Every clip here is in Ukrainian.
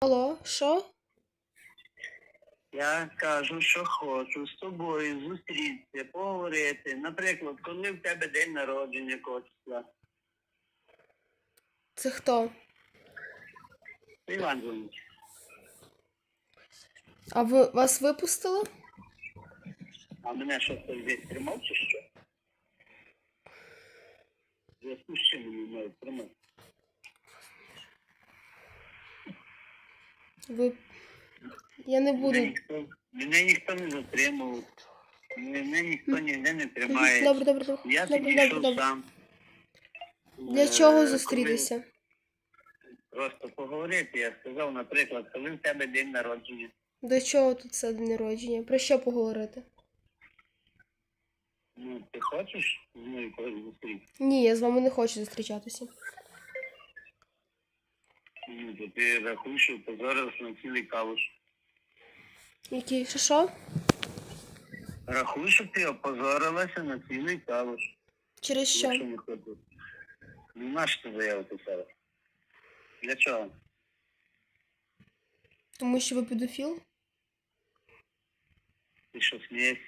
Алло, що? Я кажу, що хочу з тобою зустрітися, поговорити. Наприклад, коли в тебе день народження якого числа. Це хто? Іван дзвонить. А ви вас випустили? А мене що хтось десь тримав чи що? Зв'язку з чим тримати? Ви. Я не Мене буду. ніхто, мене ніхто не затримував. Мене ніхто ніде не тримає. Добре, добре, добре. Я Добре, добре, добре. сам. Для Е, чого зустрітися? Просто поговорити. Я сказав, наприклад, коли в тебе день народження. До чого тут це день народження? Про що поговорити? Ну, ти хочеш зі мною когось зустріти? Ні, я з вами не хочу зустрічатися. Ну, то ти рахуєш, що позорилась на цілий калуш. Які? Що що? Рахуй, що ти опозорилася на цілий калуш. Через що? Якщо не хочеш. Ну, на що ти заяву писала? Для чого? Тому що ви педофіл? Ти що смієш?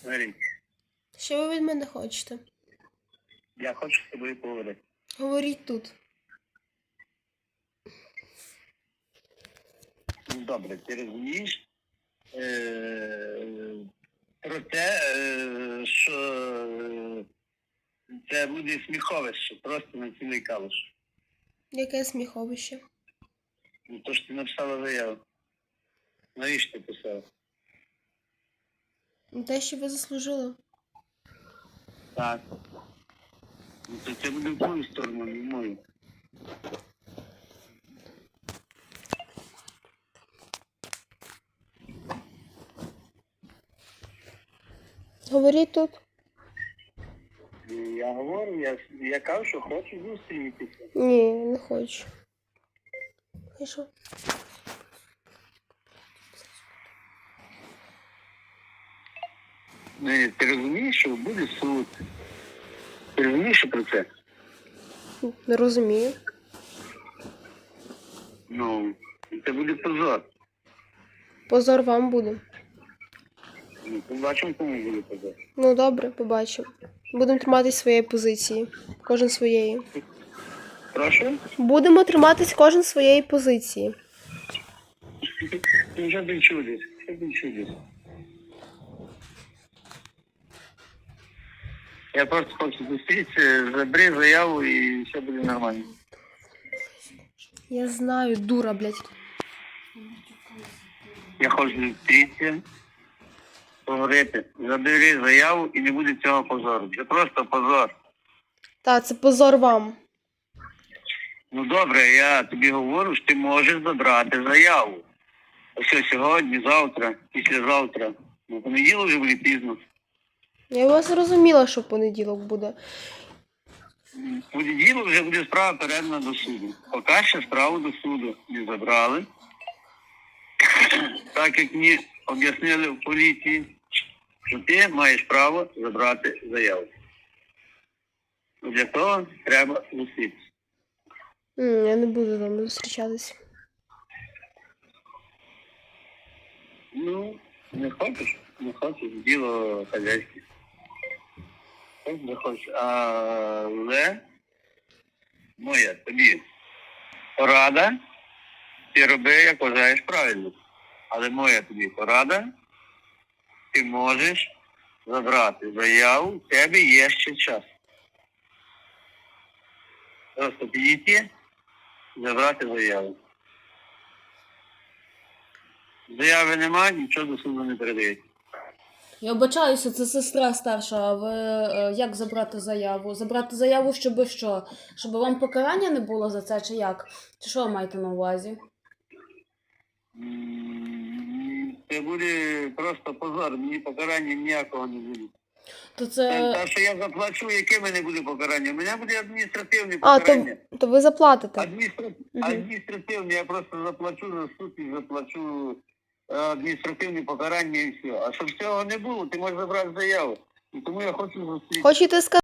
Смотри, Що ви від мене хочете? я хочу з тобою поговорити. Говоріть тут. Ну, добре, ти розумієш е, про те, е, що е, це буде сміховище, просто на цілий калуш. Яке сміховище? Ну то ж ти написала заяву. Навіщо ти писала? Ну, Те, що ви заслужили. Так. Ну то це буде в твою сторону, не мою. Говоріть тут. Я говорю, я, я кажу, що хочу зустрітися. Ні, не хочу. І що? Ти розумієш, що буде суд. Ти розумієш про це? Не розумію. Ну, це буде позор. Позор вам буде. Ну, побачимо, кому буде позор. Ну добре, побачимо. Будемо триматись своєї позиції. Кожен своєї. Прошу? Будемо триматись кожен своєї позиції. Ну, що ти чудиш? Що ти чудиш? Я просто хочу зустрітися, забери заяву і все буде нормально. Я знаю, дура, блядь. Я хочу зустрітися, поговорити, забери заяву і не буде цього позору. Це просто позор. Та, це позор вам. Ну добре, я тобі говорю, що ти можеш забрати заяву. Ось сьогодні, завтра, післязавтра. Ну, понеділок вже буде пізно. Я вас зрозуміла, що понеділок буде. В понеділок вже буде справа передана до суду. Поки ще справу до суду не забрали. Так як мені об'яснили в поліції, що ти маєш право забрати заяву. Для того треба зустрітися. Я не буду з вами зустрічатись. Ну, не хочеш, не хочеш, діло хазяйське. Не хочеш. Але моя тобі порада, ти роби, як вважаєш правильно. Але моя тобі порада, ти можеш забрати заяву, в тебе є ще час. Просто підійти, забрати заяву. Заяви немає, нічого до суду не передають. Я вибачаюся, це сестра старша. А ви е, як забрати заяву? Забрати заяву, щоб що? Щоб вам покарання не було за це, чи як? Чи що ви маєте на увазі? М, Це буде просто позор, мені покарання ніякого не буде. То це. Та, що я заплачу, яке мене буде покарання? У мене буде адміністративне А, покарання. то, то ви заплатите. Адміністра... Адміністративне, я просто заплачу за суд і заплачу е, адміністративне покарання і все. А щоб цього не було, ти можеш забрати заяву. І тому я хочу зустріти. Хочете сказати?